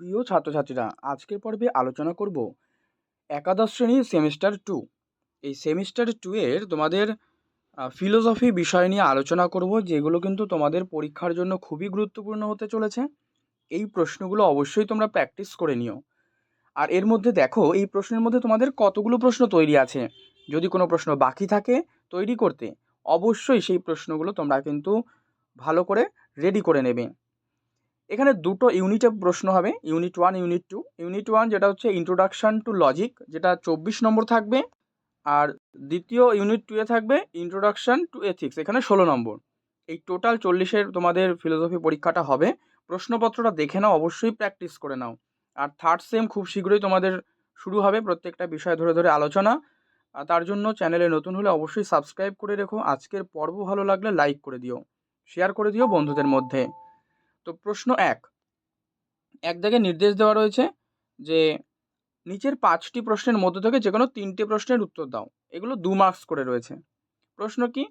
প্রিয় ছাত্রছাত্রীরা, আজকের পর্বে আলোচনা করব একাদশ শ্রেণির সেমিস্টার টু। এই সেমিস্টার টু এর তোমাদের ফিলোসফি বিষয় নিয়ে আলোচনা করব, যেগুলো কিন্তু তোমাদের পরীক্ষার জন্য খুবই গুরুত্বপূর্ণ হতে চলেছে। এই প্রশ্নগুলো অবশ্যই তোমরা প্র্যাকটিস করে নিও। আর এর মধ্যে দেখো, এই প্রশ্নের মধ্যে তোমাদের কতগুলো প্রশ্ন তৈরি আছে। যদি কোনো প্রশ্ন বাকি থাকে তৈরি করতে, অবশ্যই সেই প্রশ্নগুলো তোমরা কিন্তু ভালো করে রেডি করে নেবে। এখানে দুটো ইউনিটে প্রশ্ন হবে unit one unit two unit one যেটা হচ্ছে ইন্ট্রোডাকশান টু লজিক যেটা চব্বিশ নম্বর থাকবে। আর দ্বিতীয় ইউনিট টুয়ে থাকবে ইন্ট্রোডাকশান টু এথিক্স এখানে ষোলো নম্বর। এই টোটাল চল্লিশের তোমাদের ফিলোসফি পরীক্ষাটা হবে। প্রশ্নপত্রটা দেখে নাও, অবশ্যই প্র্যাকটিস করে নাও। আর থার্ড সেম খুব শীঘ্রই তোমাদের শুরু হবে প্রত্যেকটা বিষয় ধরে ধরে আলোচনা। আর তার জন্য চ্যানেলে নতুন হলে অবশ্যই সাবস্ক্রাইব করে রেখো। আজকের পর্ব ভালো লাগলে লাইক করে দিও। শেয়ার করে দিও বন্ধুদের মধ্যে। তো প্রশ্ন এক। এক দাগে নির্দেশ দেওয়া রয়েছে যে নিচের পাঁচটি প্রশ্নের মধ্য থেকে যে কোনো তিনটে প্রশ্নের উত্তর দাও। এগুলো দু মার্কস করে রয়েছে। প্রশ্ন কি?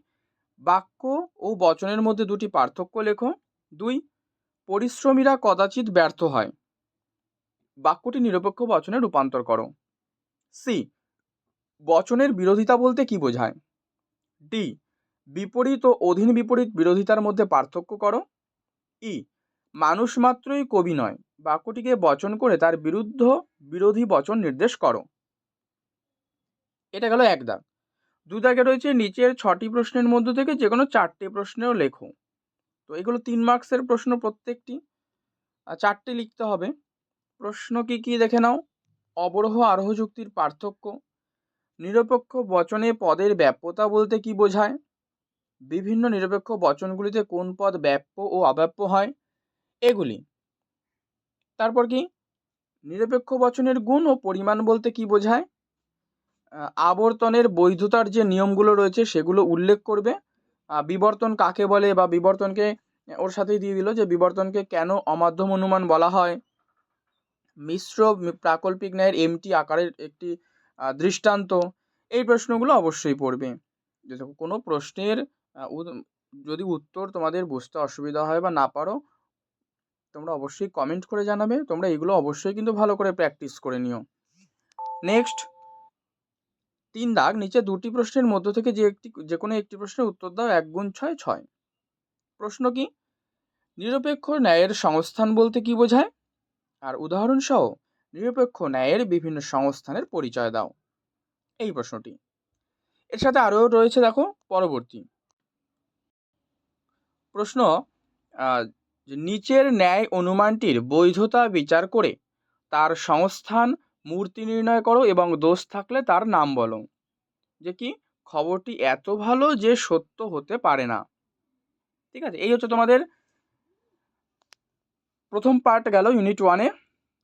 বাক্য ও বচনের মধ্যে দুটি পার্থক্য লেখো। দুই, পরিশ্রমীরা কদাচিৎ ব্যর্থ হয়। বাক্যটি নিরপেক্ষ বচনে রূপান্তর করো। সি, বচনের বিরোধিতা বলতে কি বোঝায়? ডি, বিপরীত ও অধীন বিপরীত বিরোধিতার মধ্যে পার্থক্য করো। ই মানুষ মাত্রই কবি নয়, বাক্যটিকে বচন করে তার বিরুদ্ধ বিরোধী বচন নির্দেশ করো। এটা গেল এক দাগ। দু দাগে রয়েছে নিচের ছটি প্রশ্নের মধ্য থেকে যে কোনো চারটে প্রশ্নেও লেখো। তো এগুলো তিন মার্কসের প্রশ্ন প্রত্যেকটি। চারটে লিখতে হবে। প্রশ্ন কি কি দেখে নাও? অবরোহ আরোহ যুক্তির পার্থক্য। নিরপেক্ষ বচনে পদের ব্যাপ্যতা বলতে কি বোঝায়? বিভিন্ন নিরপেক্ষ বচনগুলিতে কোন পদ ব্যাপ্য ও অব্যাপ্য হয়? এগুলি। তারপর কি? নিরপেক্ষ বচনের গুণ ও পরিমাণ বলতে কি বোঝায়? আবর্তনের বৈধতার যে নিয়মগুলো রয়েছে সেগুলো উল্লেখ করবে। বিবর্তন কাকে বলে বা বিবর্তনকে ওর সাথেই দিয়ে দিল যে বিবর্তনকে কেন অমাধ্যম অনুমান বলা হয়? মিশ্র প্রাকল্পিক ন্যায়ের এমটি আকারের একটি দৃষ্টান্ত। এই প্রশ্নগুলো অবশ্যই পড়বে। যে কোনো প্রশ্নের যদি উত্তর তোমাদের বুঝতে অসুবিধা হয় বা না পারো তোমরা অবশ্যই কমেন্ট করে জানাবে। তোমরা এগুলো অবশ্যই কিন্তু ভালো করে প্র্যাকটিস করে নিও। নেক্সট তিন দাগ, নিচে দুটি প্রশ্নের মধ্য থেকে যে একটি, যে কোনো একটি প্রশ্নের উত্তর দাও, এক গুণ ছয় ছয়। প্রশ্ন কি? নিরপেক্ষ ন্যায়ের সংস্থান বলতে কি বোঝায়? আর উদাহরণসহ, নিরপেক্ষ ন্যায়ের বিভিন্ন সংস্থানের পরিচয় দাও। এই প্রশ্নটি। এর সাথে আরও রয়েছে, দেখো, পরবর্তী। প্রশ্ন নিচের ন্যায় অনুমানটির বৈধতা বিচার করে তার সংস্থান মূর্তি নির্ণয় করো এবং দোষ থাকলে তার নাম বলো। যে কি? খবরটি এত ভালো যে সত্য হতে পারে না। ঠিক আছে? এই হচ্ছে তোমাদের প্রথম পার্ট গেল ইউনিট ওয়ানে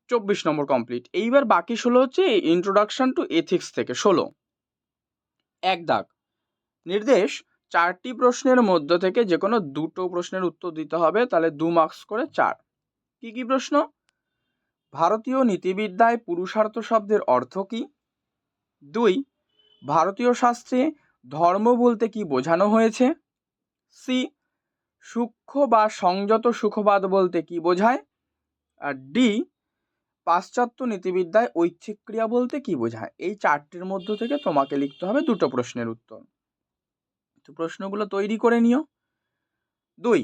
চব্বিশ নম্বর কমপ্লিট এইবার বাকি ষোলো হচ্ছে ইন্ট্রোডাকশন টু এথিক্স থেকে। ষোলো। এক দাগ। নির্দেশ চারটি প্রশ্নের মধ্য থেকে যে কোনো দুটো প্রশ্নের উত্তর দিতে হবে, তাহলে দু মার্কস করে চার। কি কি প্রশ্ন? ভারতীয় নীতিবিদ্যায় পুরুষার্থ শব্দের অর্থ কী? দুই, ভারতীয় শাস্ত্রে ধর্ম বলতে কি বোঝানো হয়েছে? সি, সূক্ষ্ম বা সংযত সুখবাদ বলতে কি বোঝায়? আর ডি, পাশ্চাত্য নীতিবিদ্যায় ঐচ্ছিক ক্রিয়া বলতে কি বোঝায়? এই চারটির মধ্য থেকে তোমাকে লিখতে হবে দুটো প্রশ্নের উত্তর। তো প্রশ্নগুলো তৈরি করে নিও। দুই,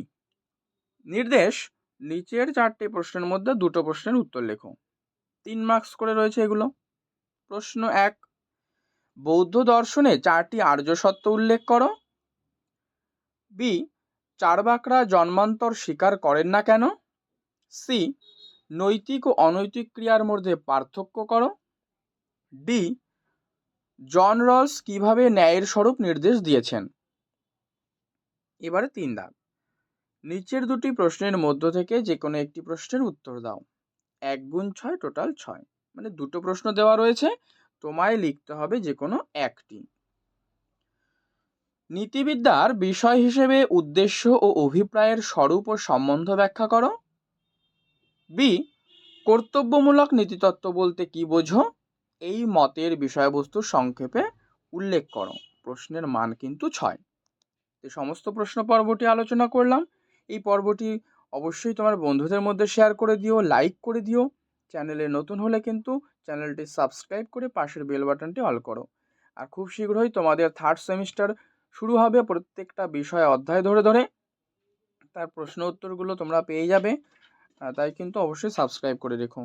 নির্দেশ, নিচের চারটি প্রশ্নের মধ্যে দুটো প্রশ্নের উত্তর লেখো। তিন মার্কস করে রয়েছে এগুলো। প্রশ্ন এক, বৌদ্ধ দর্শনে চারটি আর্য সত্য উল্লেখ করো। বি চারবাকরা জন্মান্তর স্বীকার করেন না কেন? সি নৈতিক ও অনৈতিক ক্রিয়ার মধ্যে পার্থক্য করো। ডি জন রলস কীভাবে ন্যায়ের স্বরূপ নির্দেশ দিয়েছেন? এবারে তিন দাগ। নিচের দুটি প্রশ্নের মধ্য থেকে যে কোনো একটি প্রশ্নের উত্তর দাও। এক গুণ ছয় টোটাল ছয়। মানে দুটো প্রশ্ন দেওয়া রয়েছে, তোমায় লিখতে হবে যে কোনো একটি। নীতিবিদ্যার বিষয় হিসেবে উদ্দেশ্য ও অভিপ্রায়ের স্বরূপ ও সম্বন্ধ ব্যাখ্যা করো। বি, কর্তব্যমূলক নীতিতত্ত্ব বলতে কি বোঝো? এই মতের বিষয়বস্তু সংক্ষেপে উল্লেখ করো। প্রশ্নের মান কিন্তু ছয়। এই সমস্ত প্রশ্ন পর্বটি আলোচনা করলাম। এই পর্বটি অবশ্যই তোমার বন্ধুদের মধ্যে শেয়ার করে দিও লাইক করে দিও। চ্যানেলে নতুন হলে কিন্তু চ্যানেলটি সাবস্ক্রাইব করে পাশের বেল বাটনটি অল করো। আর খুব শীঘ্রই তোমাদের থার্ড সেমিস্টার শুরু হবে প্রত্যেকটা বিষয় অধ্যায় ধরে ধরে। তার প্রশ্ন উত্তরগুলো তোমরা পেয়ে যাবে। তাই কিন্তু অবশ্যই সাবস্ক্রাইব করে রেখো।